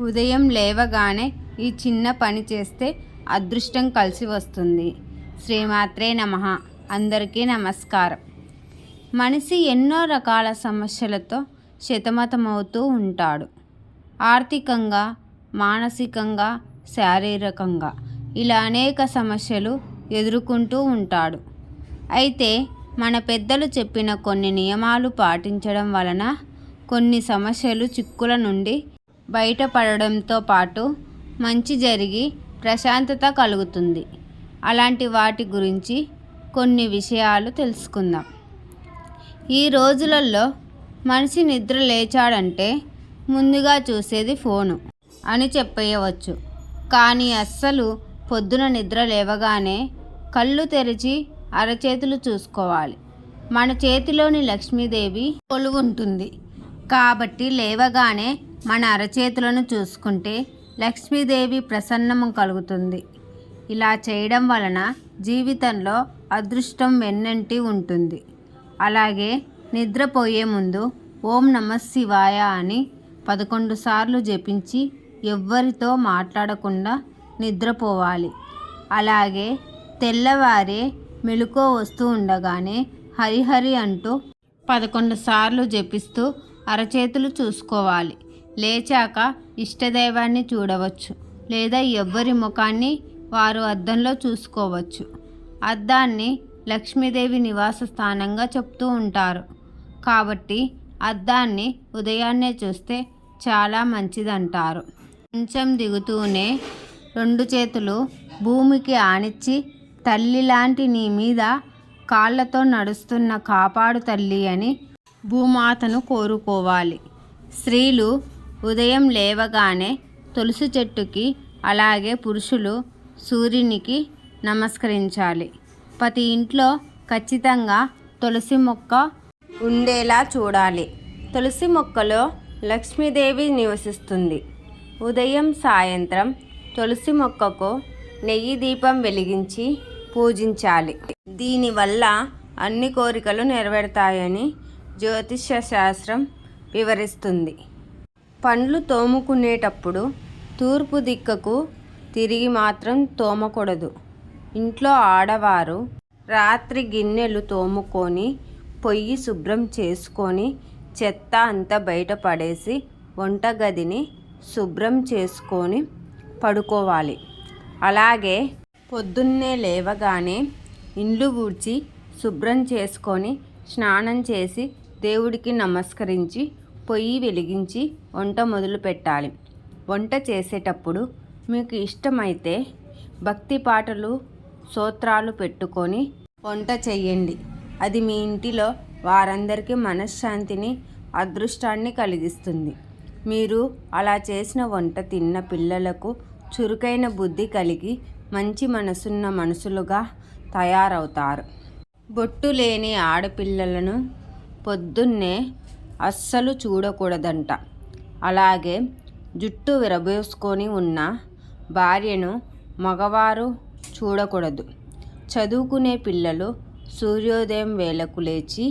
ఉదయం లేవగానే ఈ చిన్న పని చేస్తే అదృష్టం కలిసి వస్తుంది. శ్రీమాత్రే నమ. అందరికీ నమస్కారం. మనిషి ఎన్నో రకాల సమస్యలతో శతమతమవుతూ ఉంటాడు. ఆర్థికంగా మానసికంగా శారీరకంగా ఇలా అనేక సమస్యలు ఎదుర్కొంటూ ఉంటాడు. అయితే మన పెద్దలు చెప్పిన కొన్ని నియమాలు పాటించడం వలన కొన్ని సమస్యలు చిక్కుల నుండి బయటపడడంతో పాటు మంచి జరిగి ప్రశాంతత కలుగుతుంది. అలాంటి వాటి గురించి కొన్ని విషయాలు తెలుసుకుందాం. ఈ రోజులలో మనిషి నిద్ర లేచాడంటే ముందుగా చూసేది ఫోను అని చెప్పేయవచ్చు. కానీ అస్సలు పొద్దున నిద్ర లేవగానే కళ్ళు తెరిచి అరచేతులు చూసుకోవాలి. మన చేతిలోని లక్ష్మీదేవి కొలువుంటుంది కాబట్టి లేవగానే మన అరచేతులను చూసుకుంటే లక్ష్మీదేవి ప్రసన్నము కలుగుతుంది. ఇలా చేయడం వలన జీవితంలో అదృష్టం వెన్నంటి ఉంటుంది. అలాగే నిద్రపోయే ముందు ఓం నమ శివాయ అని పదకొండు సార్లు జపించి ఎవ్వరితో మాట్లాడకుండా నిద్రపోవాలి. అలాగే తెల్లవారే మెలుకో వస్తూ ఉండగానే హరిహరి అంటూ పదకొండు సార్లు జపిస్తూ అరచేతులు చూసుకోవాలి. లేచాక ఇష్టదైవాన్ని చూడవచ్చు లేదా ఎవ్వరి ముఖాన్ని వారు అద్దంలో చూసుకోవచ్చు. అద్దాన్ని లక్ష్మీదేవి నివాస స్థానంగా చెప్తూ ఉంటారు. కాబట్టి అద్దాన్ని ఉదయాన్నే చూస్తే చాలా మంచిదంటారు. కొంచెం దిగుతూనే రెండు చేతులు భూమికి ఆనిచ్చి తల్లి లాంటి నీ మీద కాళ్ళతో నడుస్తున్న కాపాడు తల్లి అని భూమాతను కోరుకోవాలి. స్త్రీలు ఉదయం లేవగానే తులసి చెట్టుకి అలాగే పురుషులు సూర్యునికి నమస్కరించాలి. ప్రతి ఇంట్లో ఖచ్చితంగా తులసి మొక్క ఉండేలా చూడాలి. తులసి మొక్కలో లక్ష్మీదేవి నివసిస్తుంది. ఉదయం సాయంత్రం తులసి మొక్కకు నెయ్యి దీపం వెలిగించి పూజించాలి. దీనివల్ల అన్ని కోరికలు నెరవేరుతాయని జ్యోతిష్య శాస్త్రం వివరిస్తుంది. పండ్లు తోముకునేటప్పుడు తూర్పు దిక్కకు తిరిగి మాత్రం తోమకూడదు. ఇంట్లో ఆడవారు రాత్రి గిన్నెలు తోముకొని పొయ్యి శుభ్రం చేసుకొని చెత్త అంతా బయట పడేసి వంటగదిని శుభ్రం చేసుకొని పడుకోవాలి. అలాగే పొద్దున్నే లేవగానే ఇండ్లు ఊడ్చి శుభ్రం చేసుకొని స్నానం చేసి దేవుడికి నమస్కరించి పొయ్యి వెలిగించి వంట మొదలు పెట్టాలి. వంట చేసేటప్పుడు మీకు ఇష్టమైతే భక్తి పాటలు సూత్రాలు పెట్టుకొని వంట చేయండి అది మీ ఇంటిలో వారందరికీ మనశ్శాంతిని అదృష్టాన్ని కలిగిస్తుంది. మీరు అలా చేసిన వంట తిన్న పిల్లలకు చురుకైన బుద్ధి కలిగి మంచి మనసున్న మనుషులుగా తయారవుతారు. బొట్టు లేని ఆడపిల్లలను పొద్దున్నే అస్సలు చూడకూడదంట. అలాగే జుట్టు విరబోసుకొని ఉన్న భార్యను మగవారు చూడకూడదు. చదువుకునే పిల్లలు సూర్యోదయం వేళకు లేచి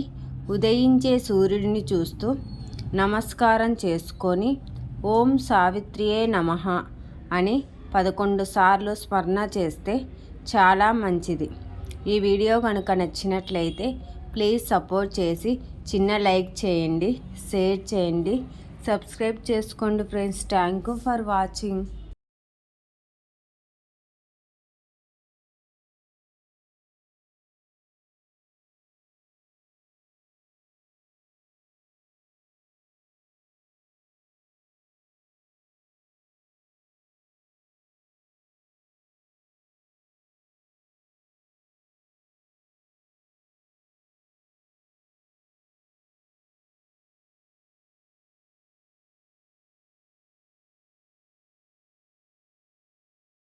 ఉదయించే సూర్యుడిని చూస్తూ నమస్కారం చేసుకొని ఓం సావిత్రియే నమ అని పదకొండు సార్లు స్మరణ చేస్తే చాలా మంచిది. ఈ వీడియో కనుక నచ్చినట్లయితే ప్లీజ్ సపోర్ట్ చేసి చిన్న లైక్ చేయండి షేర్ చేయండి. సబ్స్క్రైబ్ చేసుకోండి friends. Thank you for watching.